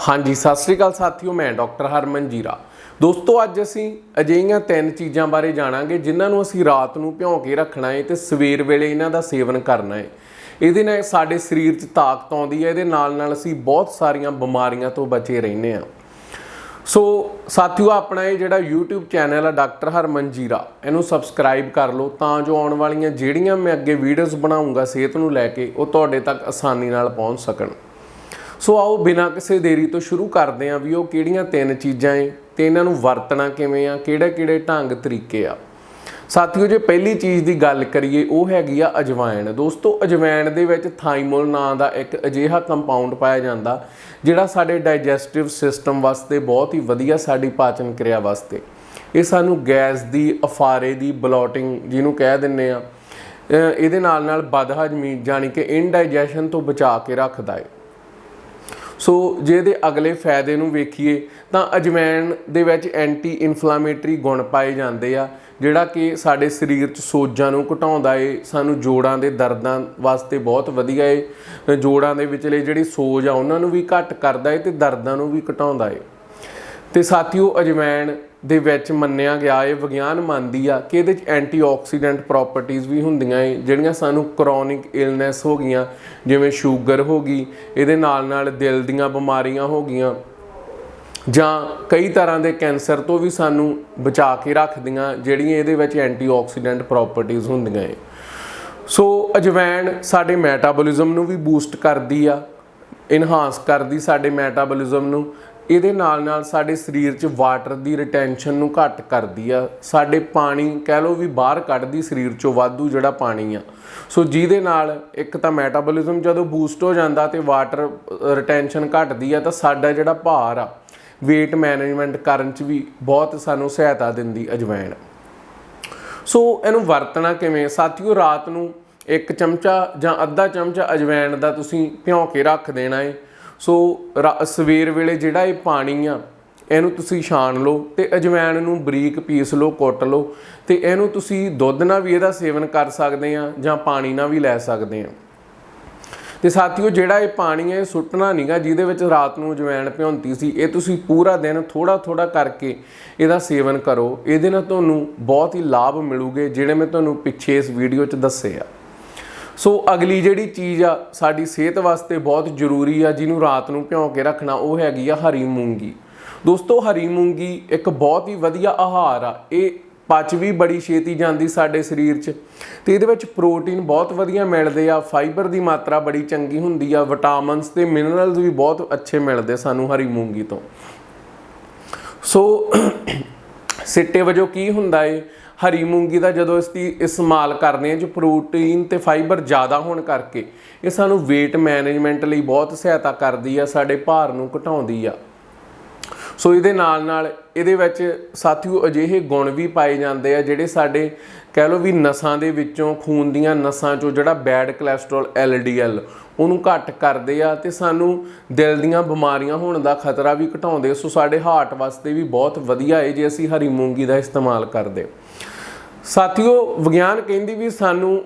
ਹਾਂਜੀ, ਸਤਿ ਸ੍ਰੀ ਅਕਾਲ ਸਾਥੀਓ, ਮੈਂ ਡਾਕਟਰ ਹਰਮਨ ਜੀਰਾ। ਦੋਸਤੋ, ਅੱਜ ਅਸੀਂ ਅਜਿਹੀਆਂ ਤਿੰਨ ਚੀਜ਼ਾਂ ਬਾਰੇ ਜਾਣਾਂਗੇ ਜਿਨ੍ਹਾਂ ਨੂੰ ਅਸੀਂ ਰਾਤ ਨੂੰ ਭਿਉਂ ਕੇ ਰੱਖਣਾ ਹੈ ਤੇ ਸਵੇਰ ਵੇਲੇ ਇਹਨਾਂ ਦਾ ਸੇਵਨ ਕਰਨਾ ਹੈ ਇਹਦੇ ਨਾਲ ਸਾਡੇ ਸਰੀਰ 'ਚ ਤਾਕਤ ਆਉਂਦੀ ਹੈ ਇਹਦੇ ਨਾਲ ਨਾਲ ਅਸੀਂ ਬਹੁਤ ਸਾਰੀਆਂ ਬਿਮਾਰੀਆਂ ਤੋਂ ਬਚੇ ਰਹਿੰਦੇ ਹਾਂ ਸੋ, ਸਾਥੀਓ, ਆਪਣਾ ਇਹ ਜਿਹੜਾ YouTube ਚੈਨਲ ਆ ਡਾਕਟਰ ਹਰਮਨ ਜੀਰਾ, ਇਹਨੂੰ ਸਬਸਕ੍ਰਾਈਬ ਕਰ ਲਓ ਤਾਂ ਜੋ ਆਉਣ ਵਾਲੀਆਂ ਜਿਹੜੀਆਂ ਮੈਂ ਅੱਗੇ ਵੀਡੀਓਜ਼ ਬਣਾਉਂਗਾ ਸਿਹਤ ਨੂੰ ਲੈ ਕੇ, ਉਹ ਤੁਹਾਡੇ ਤੱਕ ਆਸਾਨੀ ਨਾਲ ਪਹੁੰਚ ਸਕਣ। ਸੋ ਆਓ ਬਿਨਾਂ ਕਿਸੇ ਦੇਰੀ ਤੋਂ ਸ਼ੁਰੂ ਕਰਦੇ ਹਾਂ ਵੀ ਉਹ ਕਿਹੜੀਆਂ ਤਿੰਨ ਚੀਜ਼ਾਂ ਏ ਤੇ ਇਹਨਾਂ ਨੂੰ ਵਰਤਣਾ ਕਿਵੇਂ ਆ ਕਿਹੜੇ ਕਿਹੜੇ ਢੰਗ ਤਰੀਕੇ ਆ। ਸਾਥੀਓ, ਜੇ ਪਹਿਲੀ ਚੀਜ਼ ਦੀ ਗੱਲ ਕਰੀਏ, ਉਹ ਹੈਗੀ ਆ ਅਜਵਾਇਣ। ਦੋਸਤੋ, ਅਜਵਾਇਣ ਦੇ ਵਿੱਚ ਥਾਈਮੋਲ ਨਾਂ ਦਾ ਇੱਕ ਅਜਿਹਾ ਕੰਪਾਊਂਡ ਪਾਇਆ ਜਾਂਦਾ, ਜਿਹੜਾ ਸਾਡੇ ਡਾਈਜੈਸਟਿਵ ਸਿਸਟਮ ਵਾਸਤੇ ਬਹੁਤ ਹੀ ਵਧੀਆ, ਸਾਡੀ ਪਾਚਨ ਕਿਰਿਆ ਵਾਸਤੇ। ਇਹ ਸਾਨੂੰ ਗੈਸ ਦੀ, ਅਫਾਰੇ ਦੀ ਬਲੋਟਿੰਗ ਜਿਹਨੂੰ ਕਹਿ ਦਿੰਨੇ ਆ ਇਹਦੇ ਨਾਲ ਨਾਲ ਬਦਹਜਮੀ ਜਾਨੀ ਕਿ ਇਨਡਾਈਜੈਸ਼ਨ ਤੋਂ ਬਚਾ ਕੇ ਰੱਖਦਾ ਹੈ ਸੋ ਜੇ ਇਹਦੇ ਅਗਲੇ ਫਾਇਦੇ ਨੂੰ ਵੇਖੀਏ, ਤਾਂ ਅਜਵਾਇਣ ਦੇ ਵਿੱਚ ਐਂਟੀ ਇਨਫਲਾਮੇਟਰੀ ਗੁਣ ਪਾਏ ਜਾਂਦੇ ਆ, ਜਿਹੜਾ ਕਿ ਸਾਡੇ ਸਰੀਰ 'ਚ ਸੋਜਾਂ ਨੂੰ ਘਟਾਉਂਦਾ ਏ, ਸਾਨੂੰ ਜੋੜਾਂ ਦੇ ਦਰਦਾਂ ਵਾਸਤੇ ਬਹੁਤ ਵਧੀਆ ਏ, ਜੋੜਾਂ ਦੇ ਵਿਚਲੇ ਜਿਹੜੀ ਸੋਜ ਆ, ਉਹਨਾਂ ਨੂੰ ਵੀ ਘੱਟ ਕਰਦਾ ਏ ਤੇ ਦਰਦਾਂ ਨੂੰ ਵੀ ਘਟਾਉਂਦਾ ਏ। ਤੇ ਸਾਥੀਓ ਅਜਵਾਇਣ ਦੇ ਵਿੱਚ ਮੰਨਿਆ ਗਿਆ, ਇਹ ਵਿਗਿਆਨ ਮੰਨਦੀ ਆ ਕਿ ਇਹਦੇ ਚ ਐਂਟੀਆਕਸੀਡੈਂਟ ਪ੍ਰਾਪਰਟੀਆਂ ਵੀ ਹੁੰਦੀਆਂ ਏ, ਜਿਹੜੀਆਂ ਸਾਨੂੰ ਕ੍ਰੋਨਿਕ ਇਲਨੈਸ ਹੋ ਗਈਆਂ, ਜਿਵੇਂ ਸ਼ੂਗਰ ਹੋ ਗਈ, ਇਹਦੇ ਨਾਲ ਨਾਲ ਦਿਲ ਦੀਆਂ ਬਿਮਾਰੀਆਂ ਹੋ ਗਈਆਂ, ਜਾਂ ਕਈ ਤਰ੍ਹਾਂ ਦੇ ਕੈਂਸਰ ਤੋਂ ਵੀ ਸਾਨੂੰ ਬਚਾ ਕੇ ਰੱਖਦੀਆਂ, ਜਿਹੜੀਆਂ ਇਹਦੇ ਵਿੱਚ ਐਂਟੀਆਕਸੀਡੈਂਟ ਪ੍ਰਾਪਰਟੀਆਂ ਹੁੰਦੀਆਂ ਏ। ਸੋ ਅਜਵਾਇਣ ਸਾਡੇ ਮੈਟਾਬੋਲਿਜ਼ਮ ਨੂੰ ਵੀ ਬੂਸਟ ਕਰਦੀ ਆ ਇਨਹਾਂਸ ਕਰਦੀ ਸਾਡੇ ਮੈਟਾਬੋਲਿਜ਼ਮ ਨੂੰ ਇਹਦੇ ਨਾਲ ਨਾਲ ਸਾਡੇ ਸਰੀਰ 'ਚ ਵਾਟਰ ਦੀ ਰਿਟੈਂਸ਼ਨ ਨੂੰ ਘੱਟ ਕਰਦੀ ਆ। ਸਾਡੇ ਪਾਣੀ ਕਹਿ ਲਓ ਵੀ ਬਾਹਰ ਕੱਢਦੀ ਸਰੀਰ 'ਚੋਂ, ਵਾਧੂ ਜਿਹੜਾ ਪਾਣੀ ਆ। ਸੋ ਜਿਹਦੇ ਨਾਲ ਇੱਕ ਤਾਂ ਮੈਟਾਬੋਲਿਜ਼ਮ ਜਦੋਂ ਬੂਸਟ ਹੋ ਜਾਂਦਾ ਤੇ ਵਾਟਰ ਰਿਟੈਂਸ਼ਨ ਘਟਦੀ ਆ, ਤਾਂ ਸਾਡਾ ਜਿਹੜਾ ਭਾਰ ਆ, weight ਮੈਨੇਜਮੈਂਟ ਕਰਨ 'ਚ ਵੀ ਬਹੁਤ ਸਾਨੂੰ ਸਹਾਇਤਾ ਦਿੰਦੀ ਅਜਵਾਇਣ। ਸੋ ਇਹਨੂੰ ਵਰਤਣਾ ਕਿਵੇਂ? ਸਾਥੀਓ, ਰਾਤ ਨੂੰ ਇੱਕ ਚਮਚਾ ਜਾਂ ਅੱਧਾ ਚਮਚਾ ਅਜਵਾਇਣ ਦਾ ਤੁਸੀਂ ਭਿਉਂ ਕੇ ਰੱਖ ਦੇਣਾ ਹੈ ਸੋ ਰਾ- ਸਵੇਰ ਵੇਲੇ ਜਿਹੜਾ ਇਹ ਪਾਣੀ ਆ, ਇਹਨੂੰ ਤੁਸੀਂ ਛਾਣ ਲਓ ਤੇ ਅਜਵਾਇਣ ਨੂੰ ਬਰੀਕ ਪੀਸ ਲਓ, ਕੁੱਟ ਲਓ ਤੇ ਇਹਨੂੰ ਤੁਸੀਂ ਦੁੱਧ ਨਾਲ ਵੀ ਇਹਦਾ ਸੇਵਨ ਕਰ ਸਕਦੇ ਆ ਜਾਂ ਪਾਣੀ ਨਾਲ ਵੀ ਲੈ ਸਕਦੇ ਆ। ਤੇ ਸਾਥੀਓ, ਜਿਹੜਾ ਇਹ ਪਾਣੀ ਹੈ ਇਹ ਸੁੱਟਣਾ ਨਹੀਂਗਾ ਜਿਹਦੇ ਵਿੱਚ ਰਾਤ ਨੂੰ ਅਜਵਾਇਣ ਭਿਉਂਤੀ ਸੀ, ਇਹ ਤੁਸੀਂ ਪੂਰਾ ਦਿਨ ਥੋੜਾ ਥੋੜਾ ਕਰਕੇ ਇਹਦਾ ਸੇਵਨ ਕਰੋ। ਇਹਦੇ ਨਾਲ ਤੁਹਾਨੂੰ ਬਹੁਤ ਹੀ ਲਾਭ ਮਿਲੂਗੇ, ਜਿਹੜੇ ਮੈਂ ਤੁਹਾਨੂੰ ਪਿੱਛੇ ਇਸ ਵੀਡੀਓ 'ਚ ਦੱਸੇ ਆ। ਸੋ ਅਗਲੀ ਜਿਹੜੀ ਚੀਜ਼ ਆ, ਸਾਡੀ ਸਿਹਤ ਵਾਸਤੇ ਬਹੁਤ ਜ਼ਰੂਰੀ ਆ, ਜਿਹਨੂੰ ਰਾਤ ਨੂੰ ਭਿਉਂ ਕੇ ਰੱਖਣਾ, ਉਹ ਹੈਗੀ ਆ ਹਰੀ ਮੂੰਗੀ। ਦੋਸਤੋ, ਹਰੀ ਮੂੰਗੀ ਇੱਕ ਬਹੁਤ ਹੀ ਵਧੀਆ ਆਹਾਰ ਆ। ਇਹ ਪਚ ਵੀ ਬੜੀ ਛੇਤੀ ਜਾਂਦੀ ਸਾਡੇ ਸਰੀਰ 'ਚ ਤੇ ਇਹਦੇ ਵਿੱਚ ਪ੍ਰੋਟੀਨ ਬਹੁਤ ਵਧੀਆ ਮਿਲਦੇ ਆ, ਫਾਈਬਰ ਦੀ ਮਾਤਰਾ ਬੜੀ ਚੰਗੀ ਹੁੰਦੀ ਆ, ਵਿਟਾਮਿਨਸ ਤੇ ਮਿਨਰਲਸ ਵੀ ਬਹੁਤ ਅੱਛੇ ਮਿਲਦੇ ਸਾਨੂੰ ਹਰੀ ਮੂੰਗੀ ਤੋਂ। ਸੋ, ਸਿੱਟੇ ਵਜੋਂ ਕੀ ਹੁੰਦਾ ਏ? ਹਰੀ ਮੂੰਗੀ ਦਾ ਜਦੋਂ ਇਸ ਦੀ ਇਸਤੇਮਾਲ ਕਰਦੇ ਆ ਜੋ ਪ੍ਰੋਟੀਨ ਤੇ ਫਾਈਬਰ ਜ਼ਿਆਦਾ ਹੋਣ ਕਰਕੇ ਇਹ ਸਾਨੂੰ weight ਮੈਨੇਜਮੈਂਟ ਲਈ ਬਹੁਤ ਸਹਾਇਤਾ ਕਰਦੀ ਆ, ਸਾਡੇ ਭਾਰ ਨੂੰ ਘਟਾਉਂਦੀ ਆ। ਸੋ ਇਹਦੇ ਨਾਲ ਨਾਲ ਇਹਦੇ ਵਿੱਚ ਸਾਥੀਓ ਅਜਿਹੇ ਗੁਣ ਵੀ ਪਾਏ ਜਾਂਦੇ ਆ, ਜਿਹੜੇ ਸਾਡੇ ਕਹਿ ਲਓ ਵੀ ਨਸਾਂ ਦੇ ਵਿੱਚੋਂ, ਖੂਨ ਦੀਆਂ ਨਸਾਂ ਚੋਂ ਜਿਹੜਾ ਬੈਡ ਕੋਲੇਸਟ੍ਰੋਲ LDL ਉਹਨੂੰ ਘੱਟ ਕਰਦੇ ਆ ਤੇ ਸਾਨੂੰ ਦਿਲ ਦੀਆਂ ਬਿਮਾਰੀਆਂ ਹੋਣ ਦਾ ਖਤਰਾ ਵੀ ਘਟਾਉਂਦੇ ਸੋ ਸਾਡੇ ਹਾਰਟ ਵਾਸਤੇ ਵੀ ਬਹੁਤ ਵਧੀਆ ਹੈ ਜੇ ਅਸੀਂ ਹਰੀ ਮੂੰਗੀ ਦਾ ਇਸਤੇਮਾਲ ਕਰਦੇ ਸਾਥੀਓ, ਵਿਗਿਆਨ ਕਹਿੰਦੀ ਵੀ ਸਾਨੂੰ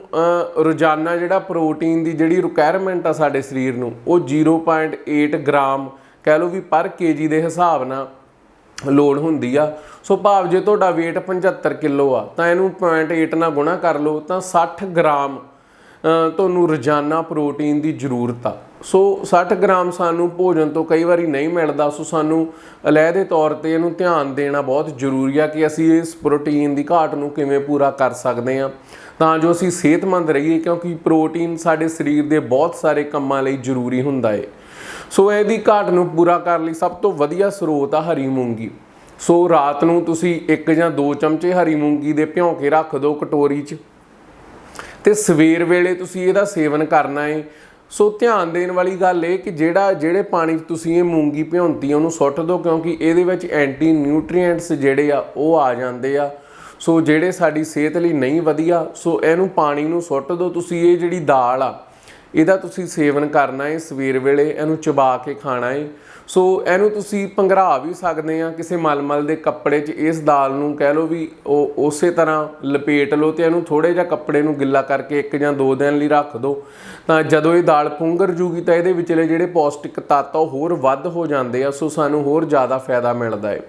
ਰੋਜ਼ਾਨਾ ਜਿਹੜਾ ਪ੍ਰੋਟੀਨ ਦੀ ਜਿਹੜੀ ਰਿਕੁਆਇਰਮੈਂਟ ਆ ਸਾਡੇ ਸਰੀਰ ਨੂੰ, ਉਹ 0.8 ਗ੍ਰਾਮ ਕਹਿ ਲਓ ਵੀ ਪਰ ਕੇਜੀ ਦੇ ਹਿਸਾਬ ਨਾਲ ਲੋਡ ਹੁੰਦੀ ਆ। ਸੋ ਭਾਵ ਜੇ ਤੁਹਾਡਾ weight 75 ਕਿਲੋ ਆ, ਤਾਂ ਇਹਨੂੰ 0.8 ਨਾਲ ਗੁਣਾ ਕਰ ਲਓ, ਤਾਂ 60 ਗ੍ਰਾਮ ਤੁਹਾਨੂੰ ਰੋਜ਼ਾਨਾ ਪ੍ਰੋਟੀਨ ਦੀ ਜ਼ਰੂਰਤ ਆ। ਸੋ 60 ਗ੍ਰਾਮ ਸਾਨੂੰ ਭੋਜਨ ਤੋਂ ਕਈ ਵਾਰੀ ਨਹੀਂ ਮਿਲਦਾ। ਸੋ ਸਾਨੂੰ ਅਲੱਗੇ ਤੌਰ ਤੇ ਇਹਨੂੰ ਧਿਆਨ ਦੇਣਾ ਬਹੁਤ ਜ਼ਰੂਰੀ ਆ ਕਿ ਅਸੀਂ ਇਸ ਪ੍ਰੋਟੀਨ ਦੀ ਘਾਟ ਨੂੰ ਕਿਵੇਂ ਪੂਰਾ ਕਰ ਸਕਦੇ ਆ ਤਾਂ ਜੋ ਅਸੀਂ ਸਿਹਤਮੰਦ ਰਹੀਏ, ਕਿਉਂਕਿ ਪ੍ਰੋਟੀਨ ਸਾਡੇ ਸਰੀਰ ਦੇ ਬਹੁਤ ਸਾਰੇ ਕੰਮਾਂ ਲਈ ਜ਼ਰੂਰੀ ਹੁੰਦਾ ਏ। ਸੋ ਇਹਦੀ ਘਾਟ ਨੂੰ ਪੂਰਾ ਕਰਨ ਲਈ ਸਭ ਤੋਂ ਵਧੀਆ ਸਰੋਤ ਆ ਹਰੀ ਮੂੰਗੀ। ਸੋ ਰਾਤ ਨੂੰ ਤੁਸੀਂ ਇੱਕ ਜਾਂ ਦੋ ਚਮਚੇ ਹਰੀ ਮੂੰਗੀ ਦੇ ਭਿਉਂ ਕੇ ਰੱਖ ਦਿਓ ਕਟੋਰੀ 'ਚ। ਤੇ ਸਵੇਰ ਵੇਲੇ ਤੁਸੀਂ ਇਹਦਾ ਸੇਵਨ ਕਰਨਾ ਏ। ਸੋ ਧਿਆਨ ਦੇਣ ਵਾਲੀ ਗੱਲ ਇਹ ਕਿ ਜਿਹੜਾ, ਜਿਹੜੇ ਪਾਣੀ ਤੁਸੀਂ ਇਹ ਮੂੰਗੀ ਭਿਉਂਤੀ ਉਹਨੂੰ ਸੁੱਟ ਦਿਓ, ਕਿਉਂਕਿ ਇਹਦੇ ਵਿੱਚ ਐਂਟੀ ਨਿਊਟ੍ਰੀਐਂਟਸ ਜਿਹੜੇ ਆ, ਉਹ ਆ ਜਾਂਦੇ ਆ। ਸੋ ਜਿਹੜੇ ਸਾਡੀ ਸਿਹਤ ਲਈ ਨਹੀਂ ਵਧੀਆ, ਸੋ ਇਹਨੂੰ ਪਾਣੀ ਨੂੰ ਸੁੱਟ ਦਿਓ। ਤੁਸੀਂ ਇਹ ਜਿਹੜੀ ਦਾਲ ਆ, ਇਹਦਾ ਤੁਸੀਂ ਸੇਵਨ ਕਰਨਾ ਹੈ ਸਵੇਰ ਵੇਲੇ, ਇਹਨੂੰ ਚਬਾ ਕੇ ਖਾਣਾ ਹੈ ਸੋ ਇਹਨੂੰ ਤੁਸੀਂ ਪੰਘਰਾ ਵੀ ਸਕਦੇ ਆ, ਕਿਸੇ ਮਲਮਲ ਦੇ ਕੱਪੜੇ 'ਚ, ਇਸ ਦਾਲ ਨੂੰ ਕਹਿ ਲਓ ਵੀ ਉਹ ਉਸੇ ਤਰ੍ਹਾਂ ਲਪੇਟ ਲਓ ਤੇ ਇਹਨੂੰ ਥੋੜੇ ਜਿਹਾ ਕੱਪੜੇ ਨੂੰ ਗਿੱਲਾ ਕਰਕੇ ਇੱਕ ਜਾਂ ਦੋ ਦਿਨ ਲਈ ਰੱਖ ਦਿਓ ਤਾਂ ਜਦੋਂ ਇਹ ਦਾਲ ਪੁੰਗਰ ਜੂਗੀ ਤਾਂ ਇਹਦੇ ਵਿਚਲੇ ਜਿਹੜੇ ਪੌਸ਼ਟਿਕ ਤੱਤ ਆ, ਉਹ ਹੋਰ ਵੱਧ ਹੋ ਜਾਂਦੇ ਆ, ਸੋ ਸਾਨੂੰ ਹੋਰ ਜ਼ਿਆਦਾ ਫਾਇਦਾ ਮਿਲਦਾ ਹੈ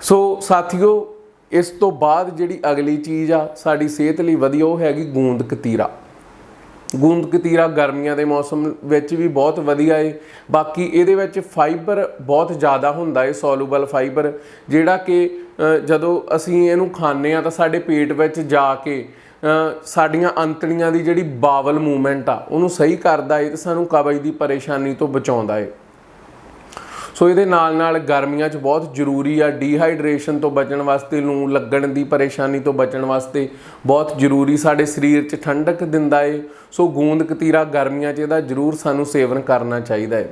ਸੋ ਸਾਥੀਓ, ਇਸ ਤੋਂ ਬਾਅਦ ਜਿਹੜੀ ਅਗਲੀ ਚੀਜ਼ ਆ, ਸਾਡੀ ਸਿਹਤ ਲਈ ਵਧੀਆ ਉਹ ਹੈਗੀ ਗੂੰਦ ਕਤੀਰਾ। ਗੂੰਦ ਕਤੀਰਾ ਗਰਮੀਆਂ ਦੇ ਮੌਸਮ ਵਿੱਚ ਵੀ ਬਹੁਤ ਵਧੀਆ ਏ। ਬਾਕੀ ਇਹਦੇ ਵਿੱਚ ਫਾਈਬਰ ਬਹੁਤ ਜ਼ਿਆਦਾ ਹੁੰਦਾ ਏ ਸੋਲੂਬਲ ਫਾਈਬਰ ਜਿਹੜਾ ਕਿ ਜਦੋਂ ਅਸੀਂ ਇਹਨੂੰ ਖਾਂਦੇ ਆ ਤਾਂ ਸਾਡੇ ਪੇਟ ਵਿੱਚ ਜਾ ਕੇ ਸਾਡੀਆਂ ਅੰਤੜੀਆਂ ਦੀ ਜਿਹੜੀ ਬਾਵਲ ਮੂਵਮੈਂਟ ਆ, ਉਹਨੂੰ ਸਹੀ ਕਰਦਾ ਏ ਤੇ ਸਾਨੂੰ ਕਬਜ਼ ਦੀ ਪਰੇਸ਼ਾਨੀ ਤੋਂ ਬਚਾਉਂਦਾ ਏ। ਸੋ ਇਹਦੇ ਨਾਲ ਨਾਲ ਗਰਮੀਆਂ 'ਚ ਬਹੁਤ ਜ਼ਰੂਰੀ ਆ ਡੀਹਾਈਡਰੇਸ਼ਨ ਤੋਂ ਬਚਣ ਵਾਸਤੇ ਲੂ ਲੱਗਣ ਦੀ ਪਰੇਸ਼ਾਨੀ ਤੋਂ ਬਚਣ ਵਾਸਤੇ ਬਹੁਤ ਜ਼ਰੂਰੀ ਸਾਡੇ ਸਰੀਰ 'ਚ ਠੰਡਕ ਦਿੰਦਾ ਏ। ਸੋ ਗੂੰਦ ਕਤੀਰਾ ਗਰਮੀਆਂ 'ਚ ਇਹਦਾ ਜ਼ਰੂਰ ਸਾਨੂੰ ਸੇਵਨ ਕਰਨਾ ਚਾਹੀਦਾ ਏ।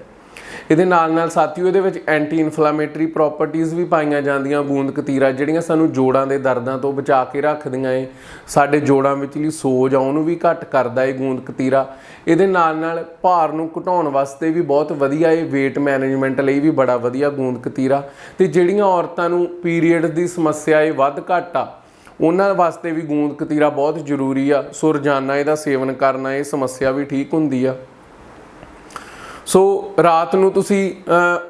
ਇਹਦੇ ਨਾਲ ਨਾਲ ਸਾਥੀਓ, ਇਹਦੇ ਵਿੱਚ ਐਂਟੀ ਇਨਫਲੇਮੇਟਰੀ ਪ੍ਰੋਪਰਟੀਆਂ ਵੀ ਪਾਈਆਂ ਜਾਂਦੀਆਂ ਗੂੰਦ ਕਤੀਰਾ, ਜਿਹੜੀਆਂ ਸਾਨੂੰ ਜੋੜਾਂ ਦੇ ਦਰਦਾਂ ਤੋਂ ਬਚਾ ਕੇ ਰੱਖਦੀਆਂ ਏ। ਸਾਡੇ ਜੋੜਾਂ ਵਿਚਲੀ ਸੋਜ ਆ, ਉਹਨੂੰ ਵੀ ਘੱਟ ਕਰਦਾ ਏ ਗੂੰਦ ਕਤੀਰਾ। ਇਹਦੇ ਨਾਲ ਨਾਲ ਭਾਰ ਨੂੰ ਘਟਾਉਣ ਵਾਸਤੇ ਵੀ ਬਹੁਤ ਵਧੀਆ ਏ, weight ਮੈਨੇਜਮੈਂਟ ਲਈ ਵੀ ਬੜਾ ਵਧੀਆ ਗੂੰਦ ਕਤੀਰਾ। ਤੇ ਜਿਹੜੀਆਂ ਔਰਤਾਂ ਨੂੰ ਪੀਰੀਅਡ ਦੀ ਸਮੱਸਿਆ ਏ, ਵੱਧ ਘੱਟ ਆ, ਉਹਨਾਂ ਵਾਸਤੇ ਵੀ ਗੂੰਦ ਕਤੀਰਾ ਬਹੁਤ ਜ਼ਰੂਰੀ ਆ। ਸੋ ਰੋਜ਼ਾਨਾ ਇਹਦਾ ਸੇਵਨ ਕਰਨਾ, ਇਹ ਸਮੱਸਿਆ ਵੀ ਠੀਕ ਹੁੰਦੀ ਆ। ਸੋ ਰਾਤ ਨੂੰ ਤੁਸੀਂ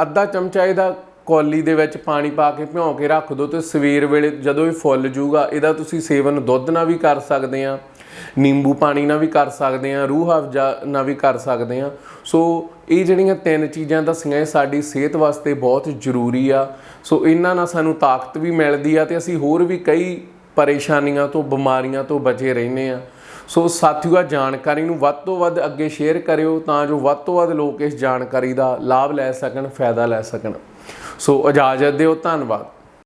ਅੱਧਾ ਚਮਚਾ ਇਹਦਾ ਕੌਲੀ ਦੇ ਵਿੱਚ ਪਾਣੀ ਪਾ ਕੇ ਭਿਉਂ ਕੇ ਰੱਖ ਦਿਓ ਤੇ ਸਵੇਰ ਵੇਲੇ ਜਦੋਂ ਇਹ ਫੁੱਲ ਜੂਗਾ, ਇਹਦਾ ਤੁਸੀਂ ਸੇਵਨ ਦੁੱਧ ਨਾਲ ਵੀ ਕਰ ਸਕਦੇ ਆ, ਨਿੰਬੂ ਪਾਣੀ ਨਾਲ ਵੀ ਕਰ ਸਕਦੇ ਆ, ਰੂਹ ਅਫਜਾ ਨਾਲ ਵੀ ਕਰ ਸਕਦੇ ਆ। ਸੋ ਇਹ ਜਿਹੜੀਆਂ ਤਿੰਨ ਚੀਜ਼ਾਂ ਦੱਸੀਆਂ, ਇਹ ਸਾਡੀ ਸਿਹਤ ਵਾਸਤੇ ਬਹੁਤ ਜ਼ਰੂਰੀ ਆ। ਸੋ ਇਹਨਾਂ ਨਾਲ ਸਾਨੂੰ ਤਾਕਤ ਵੀ ਮਿਲਦੀ ਆ ਤੇ ਅਸੀਂ ਹੋਰ ਵੀ ਕਈ ਪਰੇਸ਼ਾਨੀਆਂ ਤੋਂ, ਬਿਮਾਰੀਆਂ ਤੋਂ ਬਚੇ ਰਹਿੰਦੇ ਆ। ਸੋ ਸਾਥੀਓ, ਆਹ ਜਾਣਕਾਰੀ ਨੂੰ ਵੱਧ ਤੋਂ ਵੱਧ ਅੱਗੇ ਸ਼ੇਅਰ ਕਰਿਓ ਤਾਂ ਜੋ ਵੱਧ ਤੋਂ ਵੱਧ ਲੋਕ ਇਸ ਜਾਣਕਾਰੀ ਦਾ ਲਾਭ ਲੈ ਸਕਣ, ਫਾਇਦਾ ਲੈ ਸਕਣ। ਸੋ ਇਜਾਜ਼ਤ ਦਿਓ, ਧੰਨਵਾਦ।